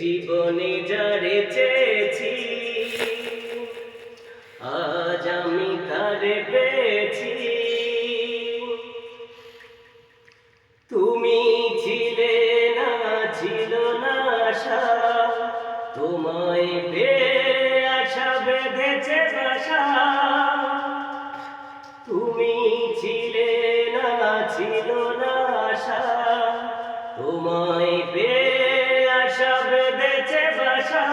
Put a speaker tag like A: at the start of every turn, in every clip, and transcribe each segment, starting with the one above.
A: জীবনে যারে চেয়েছি, আজ আমি তারে পেয়েছি। তুমি ছিলে না, ছিল না আশা, তোমায় পেয়ে আশা বেঁধেছে বাসা। তুমি ছিলে না, ছিল না আশা, তোমায় পেয়ে বেঁধেছে বাসা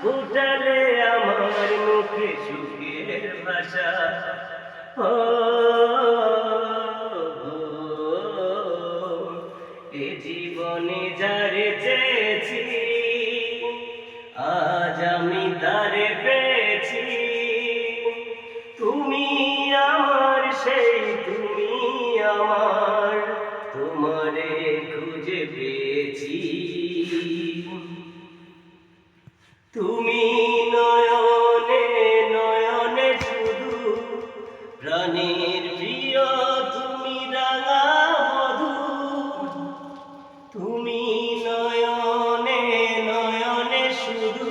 A: ফুটালে আমার মুখে সুখের ভাষা। ও এ জীবনে যারে চেয়েছি, আজ আমি তারে পেয়েছি। তুমি আমার, সেই তুমি আমার, তোমারে খুঁজে পেয়েছি। তুমি নয়নে নয়নে শুধু প্রাণের প্রিয়, তুমি রাঙা মধু। তুমি নয়নে নয়নে শুধু।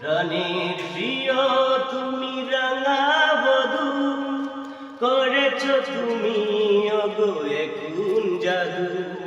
A: প্রাণের প্রিয়, তুমি রাঙা মধু। করেছ তুমি অগো এখন জাদু।